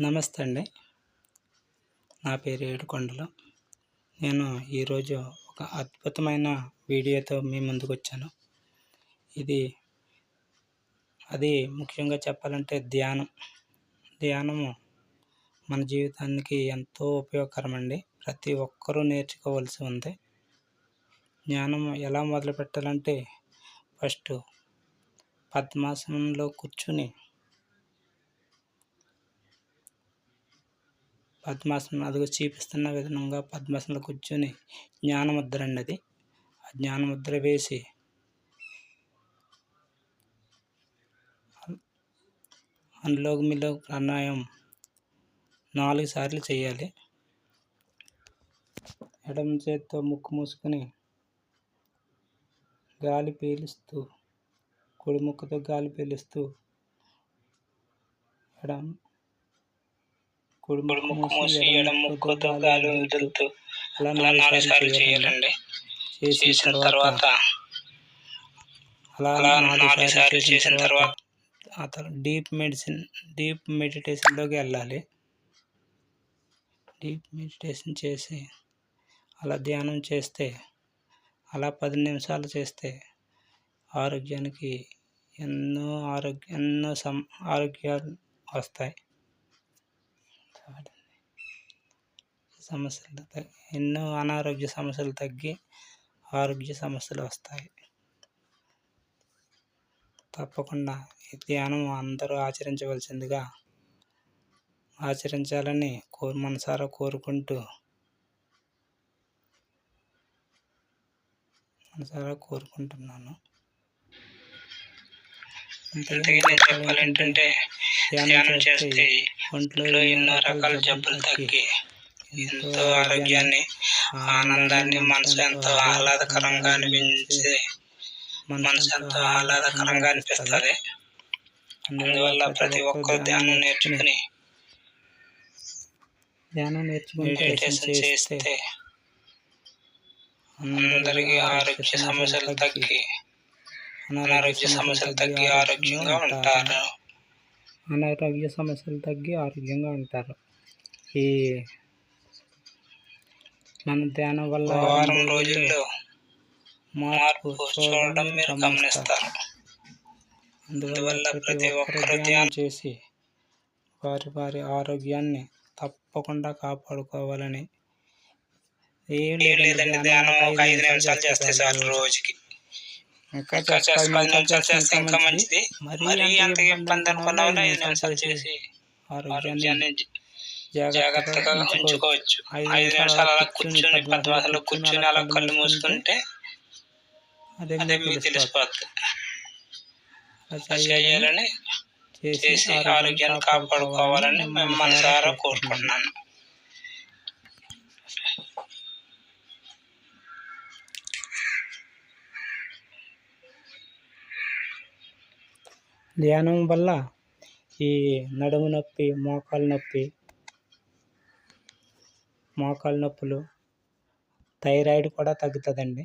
నమస్తే అండి. నా పేరు ఏడుకొండలు. నేను ఈరోజు ఒక అద్భుతమైన వీడియోతో మీ ముందుకు వచ్చాను. ఇది అది ముఖ్యంగా చెప్పాలంటే ధ్యానం. ధ్యానము మన జీవితానికి ఎంతో ఉపయోగకరమండి. ప్రతి ఒక్కరూ నేర్చుకోవాల్సి ఉంది. జ్ఞానం ఎలా మొదలు పెట్టాలంటే ఫస్ట్ పద్మాసనంలో కూర్చుని పద్మాసనం అదిగో చూపిస్తున్న విధంగా పద్మాసనంలో కూర్చొని జ్ఞానముద్ర అండి అది ఆ జ్ఞానముద్ర వేసి అందులోకి మీలో ప్రాణాయామం నాలుగు సార్లు చేయాలి. ఎడమ చేత్తో ముక్కు మూసుకొని గాలి పీలుస్తూ కుడి ముక్కుతో గాలి పీలుస్తూ ఎడమ కుడి ముక్కు మూసి ఎడమ ముక్కుతో వదులుతూ అలా నాలుగు సార్లు చేయాలండి. చేసిన తర్వాత అలా నాలుగు సార్లు చేసిన తర్వాత తర్వాత డీప్ మెడిసిన్ డీప్ మెడిటేషన్లోకి వెళ్ళాలి. డీప్ మెడిటేషన్ చేసి అలా ధ్యానం చేస్తే అలా పది నిమిషాలు చేస్తే ఆరోగ్యానికి ఎన్నో ఆరోగ్య ఎన్నో సమ ఆరోగ్యాలు వస్తాయి. సమస్యలు ఎన్నో అనారోగ్య సమస్యలు తగ్గి ఆరోగ్య సమస్యలు వస్తాయి. తప్పకుండా ఈ ధ్యానం అందరూ ఆచరించవలసిందిగా ఆచరించాలని కోరు మనసారా కోరుకుంటూ మనసారా కోరుకుంటున్నాను. చెప్పాలంటే ధ్యానం చేస్తే ఒంట్లో ఎన్నో రకాల జబ్బులు తగ్గి ఎంతో ఆరోగ్యాన్ని ఆనందాన్ని మనసు ఎంతో ఆహ్లాదకరంగా అనిపించే మనసు ఎంతో ఆహ్లాదకరంగా అనిపిస్తుంది. అందువల్ల ప్రతి ఒక్కరు ధ్యానం నేర్చుకుని ధ్యానం నేర్చుకుని చేస్తే అందరికీ ఆరోగ్య సమస్యలు తగ్గి అనారోగ్య సమస్యలు తగ్గి ఆరోగ్యంగా ఉంటారు. అనారోగ్య సమస్యలు తగ్గి ఆరోగ్యంగా ఉంటారు. ఈ మన ధ్యానం వల్ల వారం రోజుల్లో మార్పు చూడడం మీరు గమనిస్తారు. అందువల్ల ప్రతి ఒక్కరు ధ్యానం చేసి వారి వారి ఆరోగ్యాన్ని తప్పకుండా కాపాడుకోవాలని ఏం లేదండి ధ్యానం ఒక ఐదు నిమిషాలు చేస్తే చాలు రోజుకి. ఇంకా చేస్తే ఇంకా మంచిది. మరి అంత ఇబ్బంది అనుకున్న ఐదు నిమిషాలు చేసి ఆరోగ్యాన్ని జాగ్రత్తగా ఉంచుకోవచ్చు. ఐదు నిమిషాలు అలా కూర్చుని పద్మాసలో కూర్చుని అలా కళ్ళు మూసుకుంటే అదే మీకు తెలిసిపోతుంది చేయాలని చేసి ఆరోగ్యాన్ని కాపాడుకోవాలని మేము మనసారా కోరుకుంటున్నాను ధ్యానం వల్ల ఈ నడుము నొప్పి మోకాలు నొప్పి మోకాలు నొప్పులు థైరాయిడ్ కూడా తగ్గుతుందండి.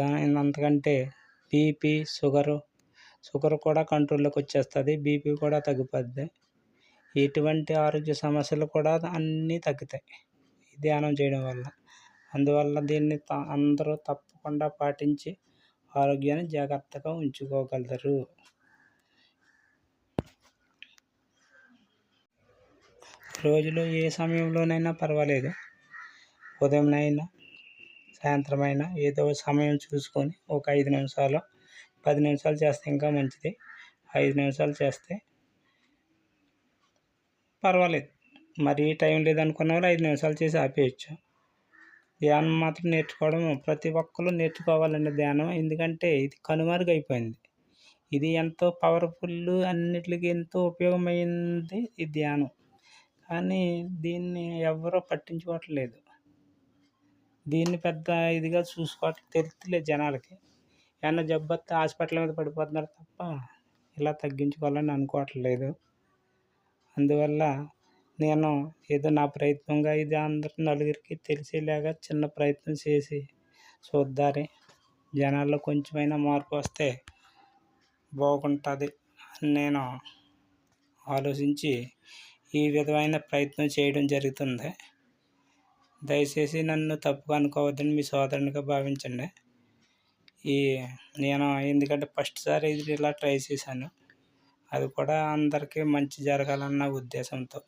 దాని అంతకంటే బీపీ షుగరు షుగర్ కూడా కంట్రోల్లోకి వచ్చేస్తుంది బీపీ కూడా తగ్గిపోద్ది. ఎటువంటి ఆరోగ్య సమస్యలు కూడా అన్నీ తగ్గుతాయి ధ్యానం చేయడం వల్ల. అందువల్ల దీన్ని అందరూ తప్పకుండా పాటించి ఆరోగ్యాన్ని జాగ్రత్తగా ఉంచుకోగలరు. రోజులో ఏ సమయంలోనైనా పర్వాలేదు. ఉదయంనైనా సాయంత్రం అయినా ఏదో సమయం చూసుకొని ఒక ఐదు నిమిషాలు పది నిమిషాలు చేస్తే ఇంకా మంచిది. ఐదు నిమిషాలు చేస్తే పర్వాలేదు. మరీ టైం లేదనుకున్న వాళ్ళు ఐదు నిమిషాలు చేసి ఆపేయచ్చు. ధ్యానం మాత్రం నేర్చుకోవడం ప్రతి ఒక్కరు నేర్చుకోవాలండి ధ్యానం. ఎందుకంటే ఇది కనుమరుగైపోయింది. ఇది ఎంతో పవర్ఫుల్ అన్నిటికీ ఎంతో ఉపయోగమైంది ఈ ధ్యానం. కానీ దీన్ని ఎవరో పట్టించుకోవట్లేదు. దీన్ని పెద్ద ఇదిగా చూసుకోవట్లేదు తెలుస్తలేదు జనాలకి. ఏమన్నా జబ్బు వస్తే హాస్పిటల్ మీద పడిపోతున్నారు తప్ప ఇలా తగ్గించుకోవాలని అనుకోవట్లేదు. అందువల్ల నేను ఏదో నా ప్రయత్నంగా ఇది అందరి నలుగురికి తెలిసేలాగా చిన్న ప్రయత్నం చేసి చూద్దారి. జనాల్లో కొంచెమైనా మార్పు వస్తే బాగుంటుంది అని నేను ఆలోచించి ఈ విధమైన ప్రయత్నం చేయడం జరుగుతుంది. దయచేసి నన్ను తప్పుగా అనుకోవద్దని మీ సోదరునిగా భావించండి. ఈ నేను ఎందుకంటే ఫస్ట్ సారి ఇది ఇలా ట్రై చేశాను. అది కూడా అందరికీ మంచి జరగాలన్న ఉద్దేశంతో.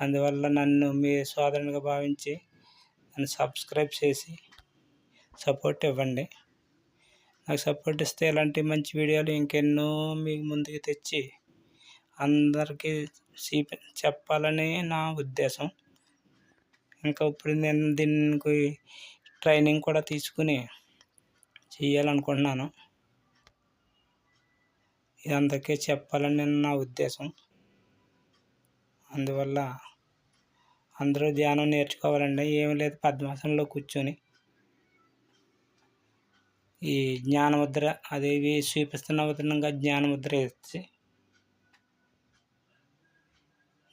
అందువల్ల నన్ను మీ సోదరునిగా భావించి నన్ను సబ్స్క్రైబ్ చేసి సపోర్ట్ ఇవ్వండి. నాకు సపోర్ట్ ఇస్తే ఇలాంటి మంచి వీడియోలు ఇంకెన్నో మీకు ముందుకు తెచ్చి అందరికీ చెప్పాలని నా ఉద్దేశం. ఇంకా ఇప్పుడు నేను దీనికి ట్రైనింగ్ కూడా తీసుకుని చేయాలనుకుంటున్నాను. ఇది అందరికీ చెప్పాలని నా ఉద్దేశం. అందువల్ల అందరూ ధ్యానం నేర్చుకోవాలండి. ఏమి లేదు పద్మాసనంలో కూర్చొని ఈ జ్ఞానముద్ర అదేవి చూపిస్తున్న విధంగా జ్ఞానముద్ర వేసి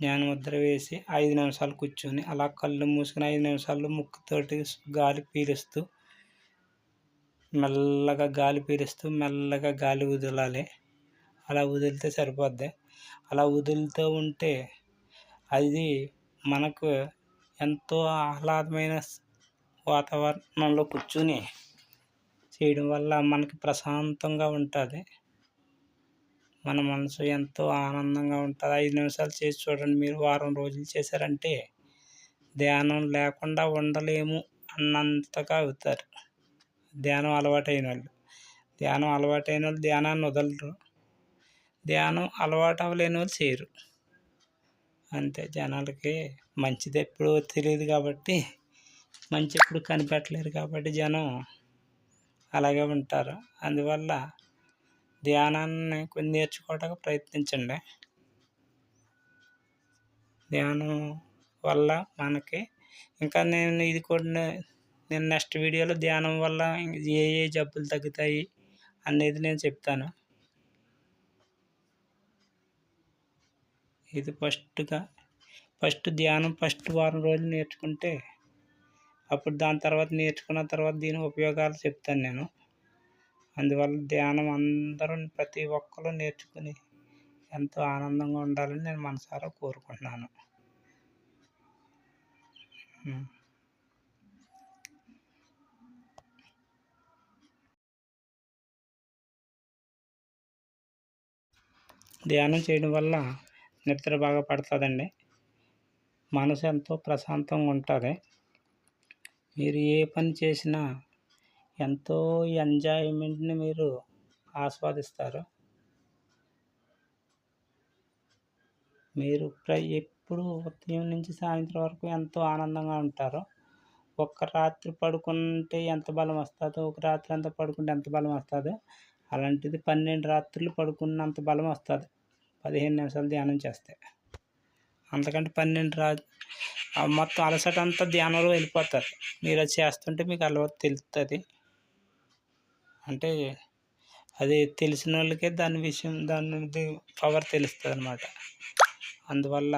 జ్ఞానముద్ర వేసి ఐదు నిమిషాలు కూర్చొని అలా కళ్ళు మూసుకుని ఐదు నిమిషాలు ముక్కుతోటి గాలి పీలుస్తూ మెల్లగా గాలి పీలుస్తూ మెల్లగా గాలి వదలాలి. అలా వదిలితే సరిపోద్ది. అలా వదులుతూ ఉంటే అది మనకు ఎంతో ఆహ్లాదమైన వాతావరణంలో కూర్చుని చేయడం వల్ల మనకి ప్రశాంతంగా ఉంటుంది. మన మనసు ఎంతో ఆనందంగా ఉంటుంది. ఐదు నిమిషాలు చేసి చూడండి మీరు వారం రోజులు చేశారంటే ధ్యానం లేకుండా ఉండలేము అన్నంతగా అవుతారు. ధ్యానం అలవాటైన వాళ్ళు. ధ్యానం అలవాటైన వాళ్ళు ధ్యానాన్ని వదలరు. ధ్యానం అలవాటు అవ్వలేని వాళ్ళు చేయరు. అంతే జనాలకి మంచిది ఎప్పుడు తెలియదు కాబట్టి మంచి ఎప్పుడు కనిపెట్టలేరు కాబట్టి జనం అలాగే ఉంటారు. అందువల్ల ధ్యానాన్ని కొన్ని నేర్చుకోవడానికి ప్రయత్నించండి. ధ్యానం వల్ల మనకి ఇంకా నేను ఇది కూడా నేను నెక్స్ట్ వీడియోలో ధ్యానం వల్ల ఏ ఏ జబ్బులు తగ్గుతాయి అనేది నేను చెప్తాను. ఇది ఫస్ట్గా ఫస్ట్ ధ్యానం ఫస్ట్ వారం రోజులు నేర్చుకుంటే అప్పుడు దాని తర్వాత నేర్చుకున్న తర్వాత దీని ఉపయోగాలు చెప్తాను నేను. అందువల్ల ధ్యానం అందరూ ప్రతి ఒక్కరు నేర్చుకుని ఎంతో ఆనందంగా ఉండాలని నేను మనసారా కోరుకుంటున్నాను. ధ్యానం చేయడం వల్ల నిద్ర బాగా పడుతుందండి. మనసు ఎంతో ప్రశాంతంగా ఉంటుంది. మీరు ఏ పని చేసినా ఎంతో ఎంజాయ్మెంట్ని మీరు ఆస్వాదిస్తారు. మీరు ప్ర ఎప్పుడు ఉదయం నుంచి సాయంత్రం వరకు ఎంతో ఆనందంగా ఉంటారు. ఒక్క రాత్రి పడుకుంటే ఎంత బలం వస్తుందో ఒక రాత్రి అంతా పడుకుంటే ఎంత బలం వస్తుందో అలాంటిది పన్నెండు రాత్రులు పడుకున్నంత బలం వస్తుంది. పదిహేను నిమిషాలు ధ్యానం చేస్తే. అంతకంటే పన్నెండు రా మొత్తం అలసట అంతా ధ్యానంలో వెళ్ళిపోతారు. మీరు అది చేస్తుంటే మీకు అలవాటు తెలుస్తుంది అంటే అది తెలిసిన వాళ్ళకే దాని విషయం దాని పవర్ తెలుస్తుంది అనమాట అందువల్ల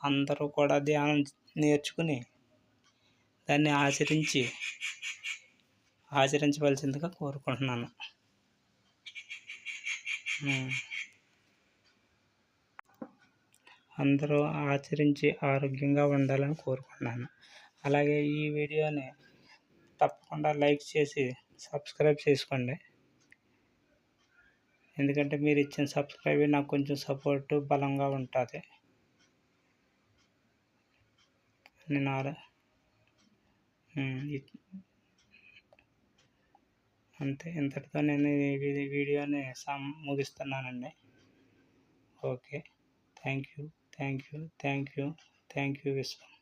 అందరూ కూడా ధ్యానం నేర్చుకుని దాన్ని ఆచరించి ఆచరించవలసిందిగా కోరుకుంటున్నాను. అందరూ ఆచరించి ఆరోగ్యంగా ఉండాలని కోరుకుంటున్నాను. అలాగే ఈ వీడియోని తప్పకుండా లైక్ చేసి సబ్స్క్రైబ్ చేసుకోండి. ఎందుకంటే మీరు ఇచ్చిన సబ్స్క్రైబ్ నాకు కొంచెం సపోర్ట్ బలంగా ఉంటుంది. నేను అంతే. ఇంతటితో నేను ఈ వీడియోని ముగిస్తున్నానండి. Okay. Thank you thank you thank you thank you Vishwam.